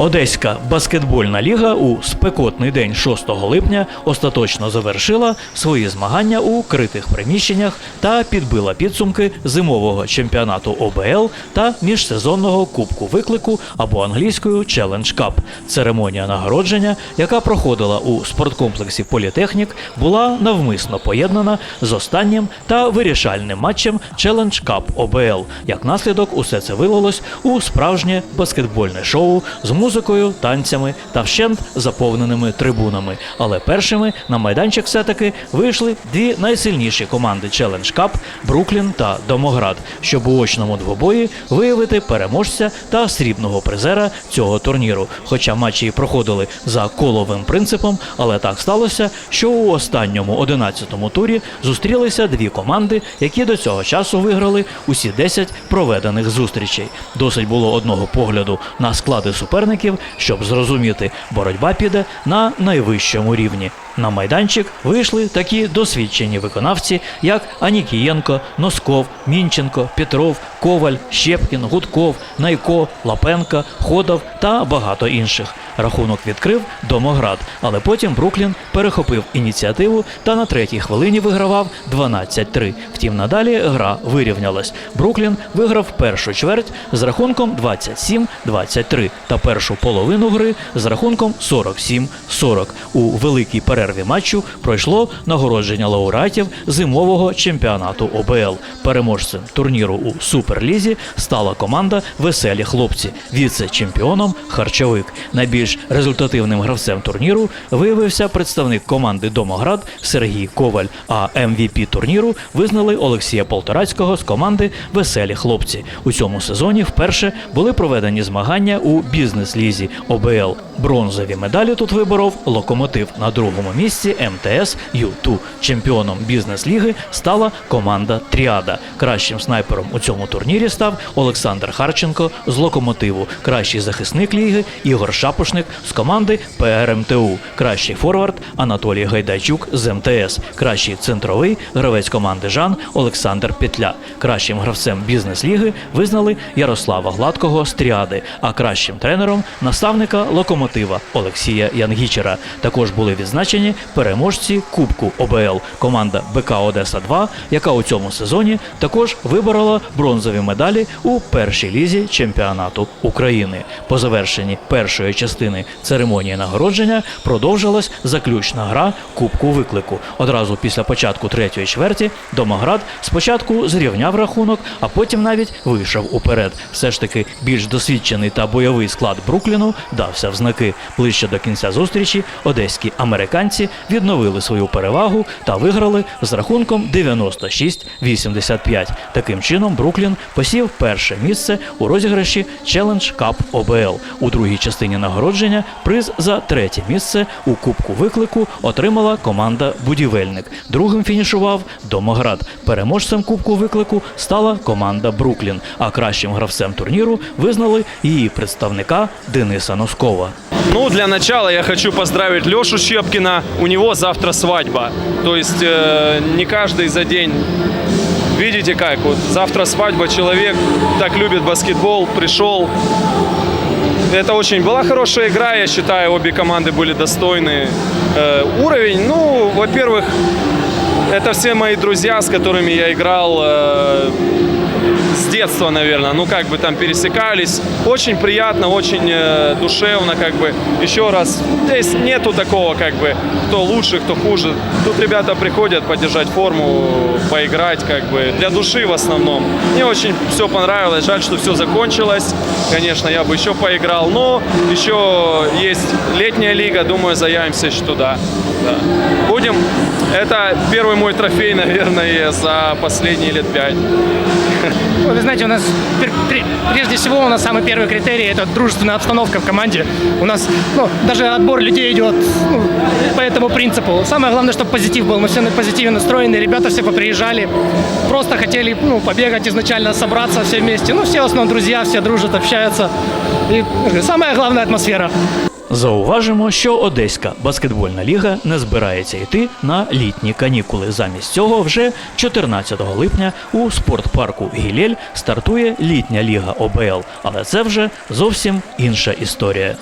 Одеська баскетбольна ліга у спекотний день 6 липня остаточно завершила свої змагання у критих приміщеннях та підбила підсумки зимового чемпіонату ОБЛ та міжсезонного кубку виклику або англійською Challenge Cup. Церемонія нагородження, яка проходила у спорткомплексі Політехнік, була навмисно поєднана з останнім та вирішальним матчем Challenge Cup ОБЛ. Як наслідок, усе це вилилось у справжнє баскетбольне шоу з музикою, танцями та вщент заповненими трибунами. Але першими на майданчик все-таки вийшли дві найсильніші команди Challenge Cup – Бруклін та Домоград, щоб у очному двобої виявити переможця та срібного призера цього турніру. Хоча матчі проходили за коловим принципом, але так сталося, що у останньому 11-му турі зустрілися дві команди, які до цього часу виграли усі 10 проведених зустрічей. Досить було одного погляду на склади суперників, щоб зрозуміти, боротьба піде на найвищому рівні. На майданчик вийшли такі досвідчені виконавці, як Анікієнко, Носков, Мінченко, Петров, Коваль, Щепкін, Гудков, Найко, Лапенка, Ходов та багато інших. Рахунок відкрив Домоград, але потім Бруклін перехопив ініціативу та на третій хвилині вигравав 12-3. Втім, надалі гра вирівнялась. Бруклін виграв першу чверть з рахунком 27-23 та першу половину гри з рахунком 47-40. У великій перерві матчу пройшло нагородження лауреатів зимового чемпіонату ОБЛ. Переможцем турніру у Суперлізі стала команда Веселі хлопці, віце-чемпіоном Харчовик. Найбільш результативним гравцем турніру виявився представник команди Домоград Сергій Коваль. А MVP турніру визнали Олексія Полторацького з команди Веселі хлопці. У цьому сезоні вперше були проведені змагання у бізнес-лізі ОБЛ. Бронзові медалі тут виборов локомотив на другому місці МТС Ю-2. Чемпіоном бізнес-ліги стала команда Тріада. Кращим снайпером у цьому турнірі став Олександр Харченко з локомотиву. Кращий захисник ліги Ігор Шапошник з команди ПРМТУ. Кращий форвард Анатолій Гайдайчук з МТС. Кращий центровий гравець команди Жан Олександр Петля. Кращим гравцем бізнес-ліги визнали Ярослава Гладкого з Тріади, а кращим тренером наставника локомотива Олексія Янгічера. Також були відзначені переможці Кубку ОБЛ. Команда БК Одеса 2 яка у цьому сезоні також виборола бронзові медалі у першій лізі чемпіонату України. По завершенні першої частини церемонії нагородження продовжилась заключна гра Кубку виклику. Одразу після початку третьої чверті Домоград спочатку зрівняв рахунок, а потім навіть вийшов уперед. Все ж таки більш досвідчений та бойовий склад Брукліну дався в знаки. Ближче до кінця зустрічі одеські американці відновили свою перевагу та виграли з рахунком 96-85. Таким чином Бруклін посів перше місце у розіграші Challenge Cup OBL. У другій частині нагородження приз за третє місце у Кубку виклику отримала команда Будівельник. Другим фінішував Домоград. Переможцем Кубку виклику стала команда Бруклін. А кращим гравцем турніру визнали її представника Дениса Носкова. Ну, для начала я хочу поздравить Лешу Щепкина. У него завтра свадьба. То есть э, не каждый за день. Видите как? Вот завтра свадьба, человек так любит баскетбол, пришел. Это очень была хорошая игра, я считаю, обе команды были достойны. Э, уровень, ну, во-первых, это все мои друзья, с которыми я играл э, детства, наверное. Ну, как бы там пересекались. Очень приятно, очень э, душевно, как бы. Еще раз, здесь нету такого, как бы, кто лучше, кто хуже. Тут ребята приходят поддержать форму, поиграть, как бы, для души в основном. Мне очень все понравилось. Жаль, что все закончилось. Конечно, я бы еще поиграл, но еще есть летняя лига, думаю, заявимся еще туда. Да. Будем. Это первый мой трофей, наверное, за последние лет пять. Вы знаете, у нас прежде всего у нас самый первый критерий это дружественная обстановка в команде. У нас ну, даже отбор людей идет ну, по этому принципу. Самое главное, чтобы позитив был. Мы все на позитиве настроены, ребята все поприезжали, просто хотели ну, побегать изначально, собраться все вместе. Ну, все в основном друзья, все дружат, общаются. И самая главная атмосфера. Зауважимо, що Одеська баскетбольна ліга не збирається йти на літні канікули. Замість цього вже 14 липня у спортпарку Гілель стартує літня ліга ОБЛ. Але це вже зовсім інша історія.